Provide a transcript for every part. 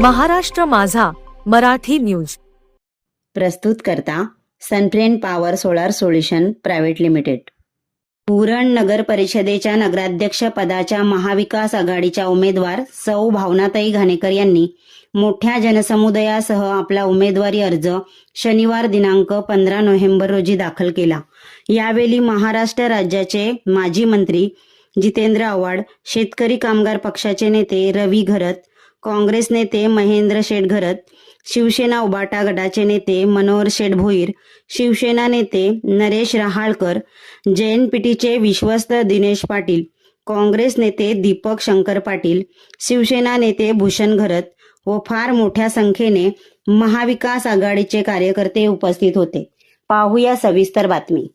महाराष्ट्र माझा मराठी न्यूज. प्रस्तुत करता सनफ्रेन power solar solution private limited. Uran नगर परिषदेच्या नगराध्यक्ष पदाच्या महाविकास आघाडीच्या उमेदवार सौ भावनाताई घाणेकर यांनी मोठ्या जनसमुदायासह आपला उमेदवारी अर्ज शनिवार दिनांक पंधरा नोव्हेंबर रोजी दाखल केला. यावेळी महाराष्ट्र राज्याचे माजी मंत्री जितेंद्र आव्हाड शेतकरी कामगार पक्षाचे नेते रवी घरत काँग्रेस नेते महेंद्र शेठ घरत शिवसेना उबाटा गटाचे नेते मनोहर शेठ भोईर शिवसेना नेते नरेश रहाळकर जेएनपीटीचे विश्वस्त दिनेश पाटील काँग्रेस नेते दीपक शंकर पाटील शिवसेना नेते भूषण घरत व फार मोठ्या संख्येने महाविकास आघाडीचे कार्यकर्ते उपस्थित होते. पाहूया सविस्तर बातमी.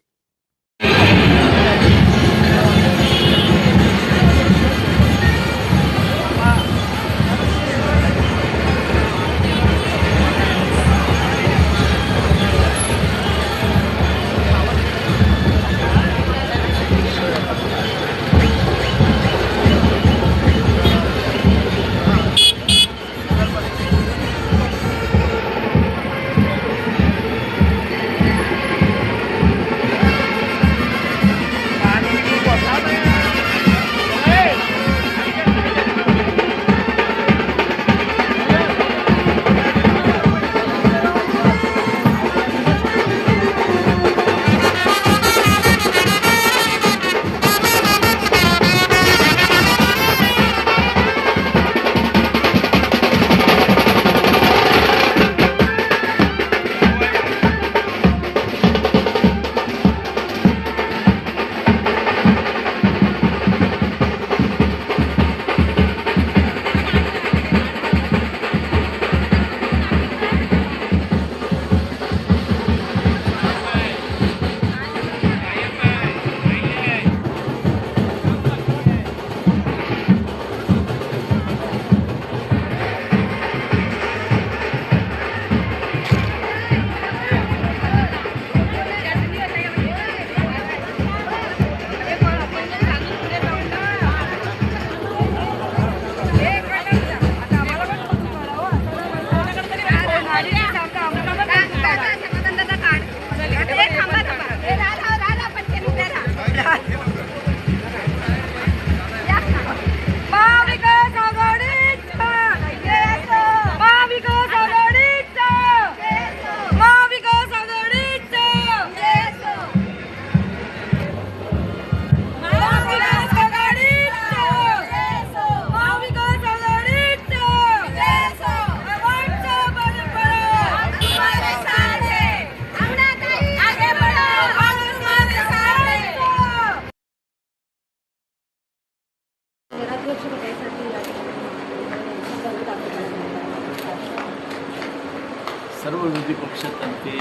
सर्व विरोधी पक्षातर्फे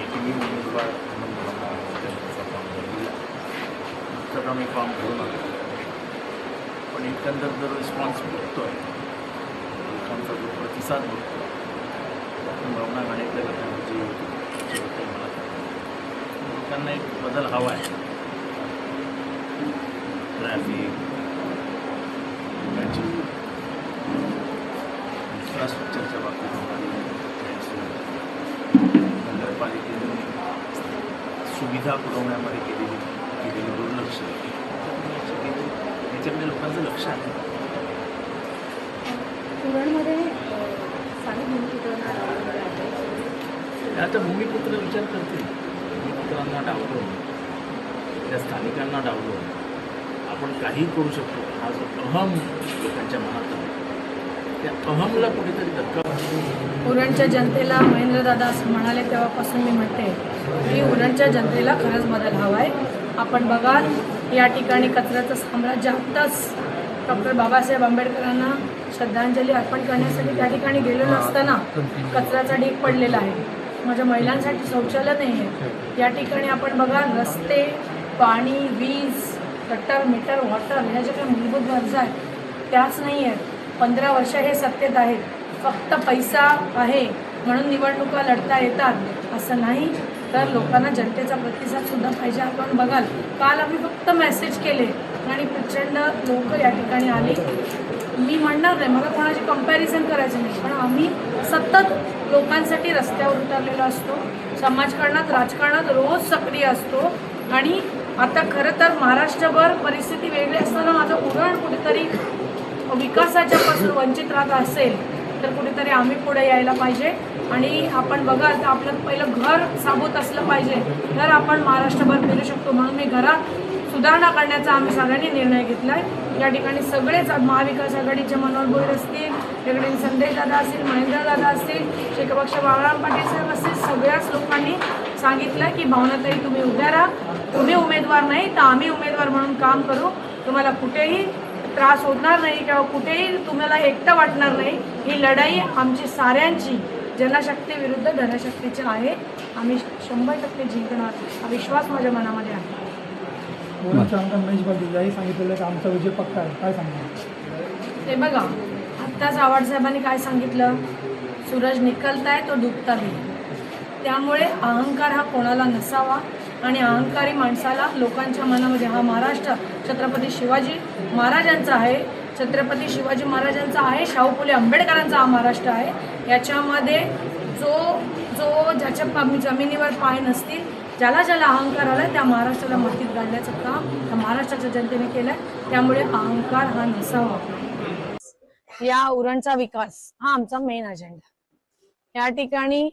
एकही उमेदवार म्हणून त्यांचा फॉर्म तर आम्ही काम भरून आलो. पण एकंदर जर रिस्पॉन्स बघतो आहे लोकांचा जो प्रतिसाद बघतो आपण भावना गाण्यातल्या लोकांची मला लोकांना एक बदल हवा आहे. ट्रॅफिक सुविधा पुरवण्यामध्ये केलेली केलेलं दुर्लक्ष. याच्याकडे लोकांचं लक्ष आहे. आता भूमिपुत्र विचार करतील. भूमिपुत्रांना डावलून त्या स्थानिकांना डावलून आपण काही करू शकतो. हा जो अहम लोकांच्या मनात आहे. त्या अहमला कुठेतरी धक्का बसतो. उरणच्या जनतेला महेंद्रदादा असं म्हणाले तेव्हापासून मी म्हणते की उरणच्या जनतेला खरंच बदल हवा आहे आपण बघाल या ठिकाणी कचऱ्याचं साम्राज्य आत्ताच डॉक्टर बाबासाहेब आंबेडकरांना श्रद्धांजली अर्पण करण्यासाठी त्या ठिकाणी गेलेलो असताना कचऱ्याचा ढीक पडलेला आहे. माझ्या महिलांसाठी शौचालय नाही आहे. या ठिकाणी आपण बघाल रस्ते पाणी वीज गटर मीटर वॉटर ह्या ज्या काही मूलभूत गरजा आहेत त्याच नाही आहेत. पंधरा वर्ष हे सत्तेत आहेत. फक्त पैसा आहे म्हणून निवडणुका लढता येतात. असं नाही. तर लोकांना जनतेचा प्रतिसाद सुद्धा पाहिजे. आपण बघाल काल आम्ही फक्त मेसेज केले आणि प्रचंड लोक या ठिकाणी आले. मी म्हणणार नाही मला कोणाची कंपॅरिझन करायचं नाही पण आम्ही सतत लोकांसाठी रस्त्यावर उतरलेलो असतो. समाजकारणात राजकारणात रोज सक्रिय असतो. आणि आता खरं तर महाराष्ट्रभर परिस्थिती वेगळी असताना माझं उरण कुठेतरी विकासाच्यापासून वंचित राहत असेल तर कुठेतरी आम्ही पुढे यायला पाहिजे. आणि आपण बघाल तर आपलं पहिलं घर साबूत असलं पाहिजे तर आपण महाराष्ट्रभर फिरू शकतो. म्हणून मी घरात सुधारणा करण्याचा आम्ही सगळ्यांनी निर्णय घेतला आहे या ठिकाणी सगळेच महाविकास आघाडीचे मनोहर भोईर असतील तिकडे संदेशदादा असतील महेंद्रदादा असतील शेखपक्ष बाळाराम पाटील साहेब असतील सगळ्याच लोकांनी सांगितलं की भावनाताई तुम्ही उभ्या राहा. तुम्ही उमेदवार नाही तर आम्ही उमेदवार म्हणून काम करू. तुम्हाला कुठेही त्रास होणार नाही किंवा कुठेही तुम्हाला एकटं वाटणार नाही. ही लढाई आमची साऱ्यांची जनशक्ती विरुद्ध धनशक्तीची आहे आम्ही शंभर टक्के जिंकणार. हा विश्वास माझ्या मनामध्ये आहे. ओळखीच्या आमदार महेश बागडी याही सांगितलेलं की आमचा विजय पक्का आहे. काय सांगणार? ते बघा आत्ताच आव्हाड साहेबांनी काय सांगितलं? सूरज निकलताय तो डुबता भी त्यामुळे अहंकार हा कोणाला नसावा आणि अहंकारी माणसाला लोकांच्या मनामध्ये हा महाराष्ट्र छत्रपती शिवाजी महाराजांचा आहे. छत्रपती शिवाजी महाराजांचा आहे शाहू फुले आंबेडकरांचा हा महाराष्ट्र आहे. याच्यामध्ये जो जो ज्याच्या जमिनीवर पाय नसतील ज्याला ज्याला अहंकार आला त्या महाराष्ट्राला मातीत घालण्याचं काम त्या महाराष्ट्राच्या जनतेने केलं त्यामुळे अहंकार हा नसावा या उरणचा विकास हा आमचा मेन अजेंडा या ठिकाणी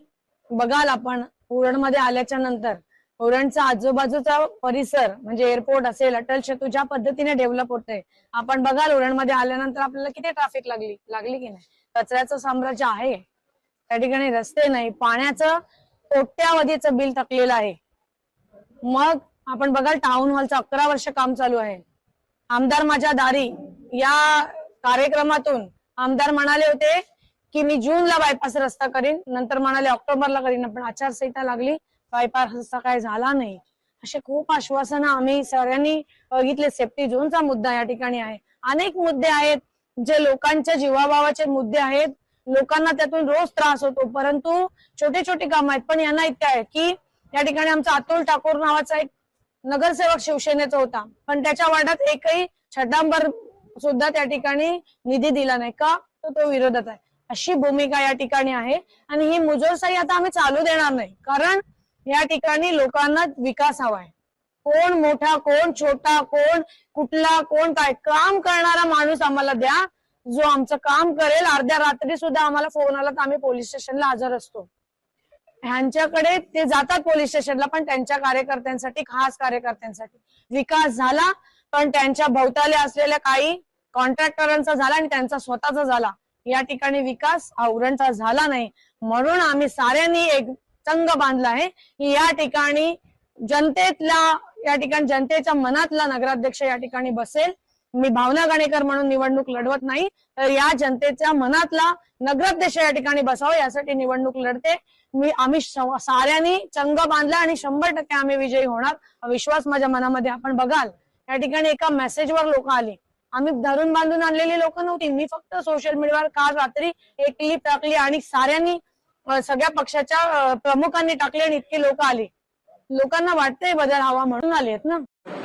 बघाल आपण उरणमध्ये आल्याच्यानंतर उरणचा आजूबाजूचा परिसर म्हणजे एअरपोर्ट असेल अटल सेतू ज्या पद्धतीने डेव्हलप होतंय. आपण बघाल उरणमध्ये आल्यानंतर आपल्याला किती ट्रॅफिक लागली लागली की नाही? कचऱ्याचं साम्राज्य आहे. त्या ठिकाणी रस्ते नाही पाण्याचं कोट्यावधीचं बिल थकलेलं आहे. मग आपण बघाल टाउन हॉलचं अकरा वर्ष काम चालू आहे. आमदार माझ्या दारी या कार्यक्रमातून आमदार म्हणाले होते की मी जूनला बायपास रस्ता करीन नंतर म्हणाले ऑक्टोबरला करीन पण आचारसंहिता लागली. बायपास हस्ता काय झाला नाही. असे खूप आश्वासनं आम्ही सगळ्यांनी बघितले. सेफ्टी झोनचा मुद्दा या ठिकाणी आहे. अनेक मुद्दे आहेत जे लोकांच्या जीवाभावाचे मुद्दे आहेत. लोकांना त्यातून रोज त्रास होतो. परंतु छोटे छोटे काम आहेत. पण यांना इतके आहे की या ठिकाणी आमचा अतुल ठाकूर नावाचा एक नगरसेवक शिवसेनेचा होता. पण त्याच्या वार्डात एकही छड्डांबर सुद्धा त्या ठिकाणी निधी दिला नाही का? तर तो विरोधात आहे. अशी भूमिका या ठिकाणी आहे. आणि ही मुजोरसाई आता आम्ही चालू देणार नाही. कारण या ठिकाणी लोकांना विकास हवाय. कोण मोठा कोण छोटा कोण कुठला कोण काय काम करणारा माणूस आम्हाला द्या. जो आमचं काम करेल अर्ध्या रात्री सुद्धा आम्हाला फोन आला तर आम्ही पोलीस स्टेशनला हजर असतो. ह्यांच्याकडे ते जातात पोलीस स्टेशनला पण त्यांच्या कार्यकर्त्यांसाठी खास कार्यकर्त्यांसाठी. विकास झाला पण त्यांच्या भोवताले असलेल्या काही कॉन्ट्रॅक्टरांचा झाला आणि त्यांचा स्वतःचा झाला. या ठिकाणी विकास औरणचा झाला नाही. म्हणून आम्ही साऱ्यांनी एक चंग बांधला आहे. की या ठिकाणी जनतेतला या ठिकाणी जनतेच्या मनातला नगराध्यक्ष या ठिकाणी बसेल. मी भावना गणेकर म्हणून निवडणूक लढवत नाही. तर या जनतेच्या मनातला नगराध्यक्ष या ठिकाणी बसावं यासाठी निवडणूक लढते. मी आम्ही साऱ्यांनी चंग बांधला आणि शंभर टक्के आम्ही विजयी होणार. विश्वास माझ्या मनामध्ये आपण बघाल. या ठिकाणी एका मेसेजवर लोक आली. आम्ही धरून बांधून आणलेली लोक नव्हती. मी फक्त सोशल मीडियावर काल रात्री एक क्लिप टाकली आणि साऱ्यांनी सगळ्या पक्षाच्या प्रमुखांनी टाकले आणि इतकी लोक आली. लोकांना वाटतंय बदल हवा म्हणून आले आहेत ना?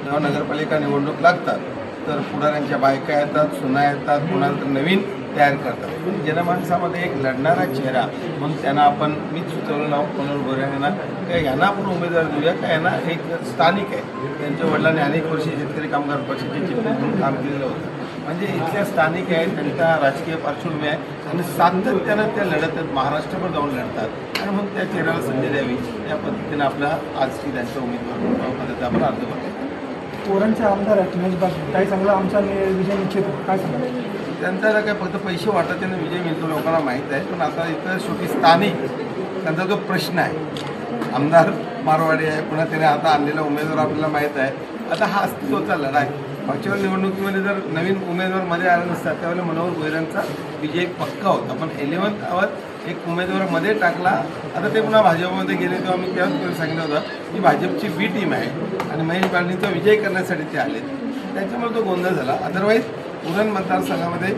जेव्हा नगरपालिका निवडणूक लागतात तर पुढाऱ्यांच्या बायका येतात सुना येतात कुणाला तर नवीन तयार करतात. जनमानसामध्ये एक लढणारा चेहरा म्हणून त्यांना आपण मीच सुचवलं नाव मनोहर गोरे यांना का यांना आपण उमेदवार देऊया का यांना एक स्थानिक आहे? त्यांच्या वडिलांनी अनेक वर्षी शेतकरी कामगार पक्षाचे चिटणीस म्हणून काम केलेलं होतं. म्हणजे इथल्या स्थानिक आहेत त्यांचा राजकीय पार्श्वभूमी आहे. आणि सातत्यानं त्या लढत आहेत. महाराष्ट्रभर जाऊन लढतात. आणि मग त्या चेहऱ्याला संधी द्यावी. या पद्धतीनं आपला आजची त्यांचा उमेदवार आपण अर्ज भरला ओरणचे आमदार आहेत. महेश बागडी काही सांगलं आमचा विजय निश्चित. काय सांगणार त्यांचा काय फक्त पैसे वाटत त्यांना विजय मिळतो लोकांना माहीत आहे. पण आता इथं शेवटी स्थानिक त्यांचा जो प्रश्न आहे आमदार मारवाडी आहे. पुन्हा त्याने आता आणलेला उमेदवार आपल्याला माहीत आहे. आता हा अस्तित्वाचा लढा आहे. मागच्या निवडणुकीमध्ये जर नवीन उमेदवारमध्ये आला नसता त्यावेळेला मनोहर गोयरांचा विजय पक्का होता. पण इलेव्हन्थ आवाज एक उमेदवारमध्ये टाकला. आता ते पुन्हा भाजपमध्ये गेले तेव्हा मी त्याच सांगितलं होतं की भाजपची बी टीम आहे आणि महेश बालनीचा विजय करण्यासाठी ते आले त्याच्यामुळे तो गोंधळ झाला. अदरवाईज उरण मतदारसंघामध्ये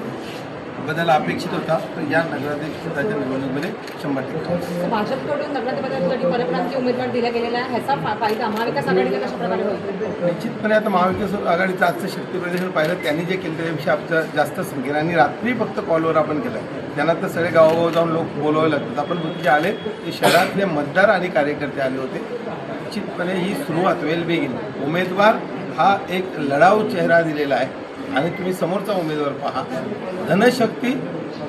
बदल अपेक्षित होता तर या नगराध्यक्षपदाच्या निवडणुकीमध्ये शंभर टक्के. भाजपकडून नगराध्यक्षपदासाठी परप्रांतीय उमेदवार दिला गेलेला आहे. ह्याचा फायदा महाविकास आघाडीला कशा प्रकारे होईल? निश्चितपणे आता महाविकास आघाडीचं आजचं शक्ती प्रदर्शन पाहिलं त्यांनी जे केलं त्याच्यापेक्षा आमचं जास्त संख्येने आणि रात्री फक्त कॉलवर आपण केलं. त्यांना तर सगळे गावोगाव जाऊन लोक बोलवावे लागतात आपण जे आले ते शहरातले मतदार आणि कार्यकर्ते आले होते. निश्चितपणे ही सुरुवात वेल बेगिन उमेदवार हा एक लढाऊ चेहरा दिलेला आहे. आणि तुम्ही समोरचा उमेदवार पहा. धनशक्ती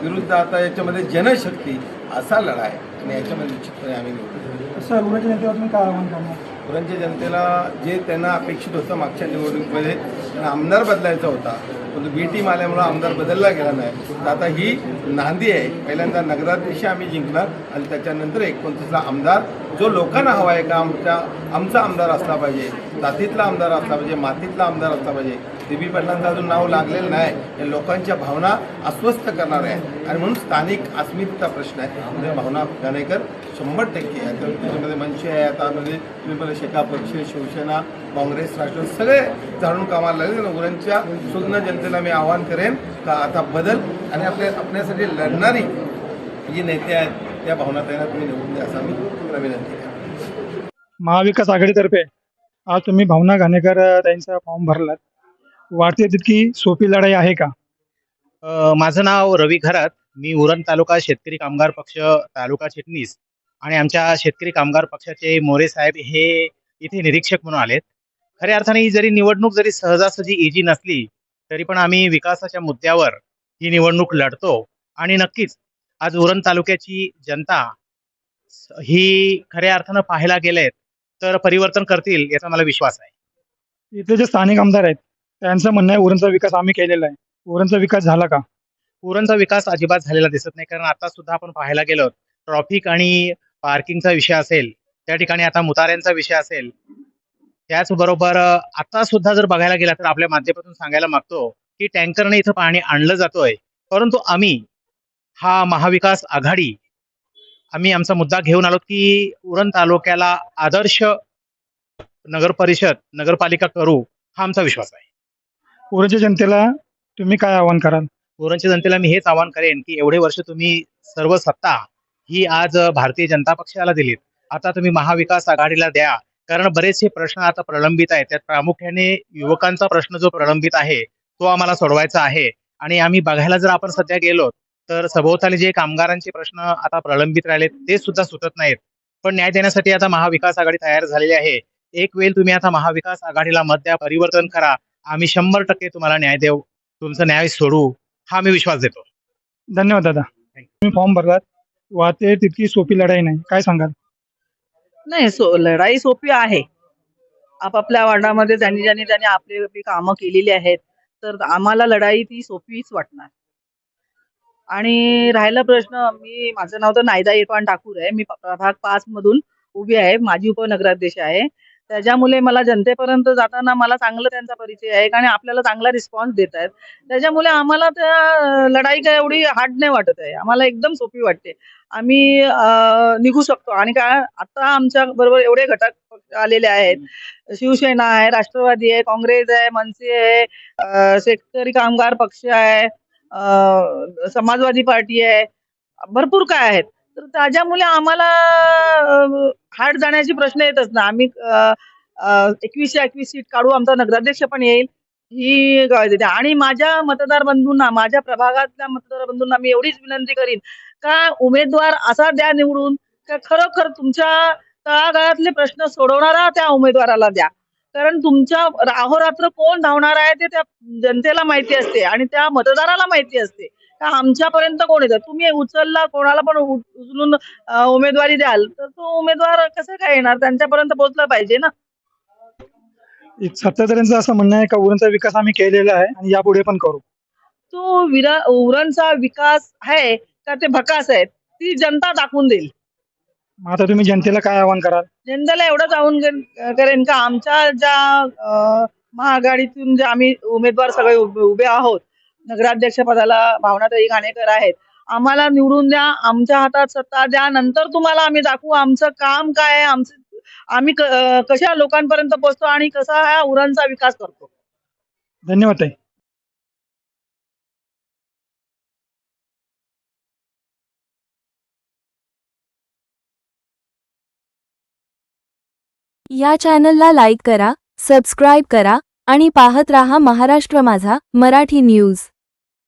विरुद्ध आता याच्यामध्ये जनशक्ती असा लढा आहे आणि याच्यामध्ये निश्चितपणे आम्ही निवडू तुम्ही काय आव्हान करणार? पुरणच्या जनतेला जे त्यांना अपेक्षित होतं मागच्या निवडणुकीमध्ये त्यांना आमदार बदलायचा होता. परंतु बी टीम आल्यामुळं आमदार बदलला गेला नाही. तर आता ही नांदी आहे. पहिल्यांदा नगराध्यक्ष आम्ही जिंकणार आणि त्याच्यानंतर एकोणतीसला आमदार. जो लोकांना हवा आहे का? आमच्या आमचा आमदार असला पाहिजे. जातीतला आमदार असला पाहिजे. मातीतला आमदार असला पाहिजे. देवी पाटलांचं अजून नाव लागलेलं नाही. या लोकांच्या भावना अस्वस्थ करणार आहे. आणि म्हणून स्थानिक अस्मितेचा प्रश्न आहे. म्हणजे भावना गाणेकर शंभर टक्के आहे. तर त्याच्यामध्ये मनसे आहे. आता मध्ये तुम्ही मला शेका पक्ष शिवसेना काँग्रेस राष्ट्रवादी सगळे जाणून कामाला लागले. उरणच्या सुज्ञ जनतेला मी आवाहन करेन का आता बदल आणि आपल्या आपल्यासाठी लढणारी जी नेते आहेत त्या भावना त्यांना तुम्ही निवडून द्या असा मी तुला विनंती महाविकास आघाडीतर्फे आज तुम्ही भावना घाणेकर त्यांचा फॉर्म भरलात. वाटते तितकी सोपी लढाई आहे का? अ, माझं नाव रवी खरात. मी उरण तालुका शेतकरी कामगार पक्ष तालुका चिटणीस. आणि आमच्या शेतकरी कामगार पक्षाचे मोरे साहेब हे इथे निरीक्षक म्हणून आलेत. खऱ्या अर्थाने ही जरी निवडणूक जरी सहजासहजी इजी नसली तरी पण आम्ही विकासाच्या मुद्द्यावर ही निवडणूक लढतो. आणि नक्कीच आज उरण तालुक्याची जनता ही खऱ्या अर्थानं पाहायला गेलेत तर परिवर्तन करतील याचा मला विश्वास आहे. इथले जे स्थानिक आमदार आहेत त्यांचं म्हणणं आहे उरणचा विकास आम्ही केलेला आहे. उरणचा विकास झाला का? उरणचा विकास अजिबात झालेला दिसत नाही. कारण आता सुद्धा आपण पाहायला गेलो ट्रॉफिक आणि पार्किंगचा विषय असेल त्या ठिकाणी आता मुताऱ्यांचा विषय असेल त्याचबरोबर आता सुद्धा जर बघायला गेला तर आपल्या माध्यमातून सांगायला मागतो की टँकरने इथं पाणी आणलं जातोय. परंतु आम्ही हा महाविकास आघाडी आम्ही आमचा मुद्दा घेऊन आलो की उरण तालुक्याला आदर्श नगर परिषद नगरपालिका करू हा आमचा विश्वास आहे. उरणच्या जनतेला तुम्ही काय आव्हान कराल? उरणच्या जनतेला मी हेच आवाहन करेन की एवढे वर्ष तुम्ही सर्व सत्ता ही आज भारतीय जनता पक्षाला दिलीत. आता तुम्ही महाविकास आघाडीला द्या. कारण बरेचसे प्रश्न आता प्रलंबित आहेत. त्यात प्रामुख्याने युवकांचा प्रश्न जो प्रलंबित आहे तो आम्हाला सोडवायचा आहे. आणि आम्ही बघायला जर आपण सध्या गेलो तर सभोवताली जे कामगारांचे प्रश्न आता प्रलंबित राहिले ते सुद्धा सुटत नाहीत. पण न्याय देण्यासाठी आता महाविकास आघाडी तयार झालेली आहे. एक वेळ तुम्ही आता महाविकास आघाडीला मत द्या परिवर्तन करा. आम्ही शंभर टक्के तुम्हाला न्याय देऊ. तुमचा न्याय सोडू हा मी विश्वास देतो. धन्यवाद दादा. तुम्ही फॉर्म भरलात. वाटते तितकी सोपी लढाई नाही. काय सांगाल? नाही सो लढाई सोपी आहे. आपापल्या वार्डामध्ये ज्यांनी ज्यांनी त्यांनी आपली आपली कामं केलेली आहेत तर आम्हाला लढाई ती सोपीच वाटणार. आणि राहिला प्रश्न मी माझं नाव तर नायदा इरफान ठाकूर आहे. मी प्रभाग पाच मधून उभी आहे. माजी उपनगराध्यक्ष आहे. त्याच्यामुळे मला जनतेपर्यंत जाताना मला चांगलं त्यांचा परिचय आहे आणि आपल्याला चांगला रिस्पॉन्स देत आहेत. त्याच्यामुळे आम्हाला त्या लढाई काय एवढी हार्ड नाही वाटत आहे. आम्हाला एकदम सोपी वाटते. आम्ही निघू शकतो. आणि काय आता आमच्या बरोबर एवढे घटक आलेले आहेत. शिवसेना आहे राष्ट्रवादी आहे काँग्रेस आहे मनसे आहे शेतकरी कामगार पक्ष आहे समाजवादी पार्टी आहे. भरपूर काय आहेत. तर त्याच्यामुळे आम्हाला हार्ड जाण्याचे प्रश्न येतच ना. आम्ही एकवीसशे एकवीस सीट काढू आमचा नगराध्यक्ष पण येईल. ही ग्वाही आणि माझ्या मतदार बंधूंना माझ्या प्रभागातल्या मतदार बंधूंना मी एवढीच विनंती करीन का उमेदवार असा द्या निवडून का खरोखर तुमच्या तळागाळातले प्रश्न सोडवणारा त्या उमेदवाराला द्या. कारण तुमच्या अहोरात्र कोण धावणार आहे ते त्या जनतेला माहिती असते आणि त्या मतदाराला माहिती असते. का आमच्यापर्यंत कोण येतं? तुम्ही उचलला कोणाला पण उचलून उमेदवारी द्याल तर तो उमेदवार कसं काय येणार? त्यांच्यापर्यंत पोहोचला पाहिजे ना. सत्ताधाऱ्यांचं असं म्हणणं आहे का उरणचा विकास आम्ही केलेला आहे आणि यापुढे पण करू? तो विरा उरणचा विकास आहे का ते भकास आहे ती जनता दाखवून देईल. मग आता तुम्ही जनतेला काय आव्हान कराल? जनतेला एवढंच आव्हान कर- करेन का? आमच्या ज्या महाआघाडीतून जे आम्ही उमेदवार सगळे उभे आहोत नगराध्यक्षपदाला भावनाताई घाणेकर आहेत. आम्हाला निवडून द्या आमच्या हातात सत्ता द्या नंतर तुम्हाला आम्ही दाखवू आमचं काम काय आहे आमचं आम्ही कशा लोकांपर्यंत पोहोचतो आणि कसा हा उरांचा विकास करतो. धन्यवाद या चॅनलला लाईक करा सबस्क्राईब करा आणि पाहत रहा महाराष्ट्र माझा मराठी न्यूज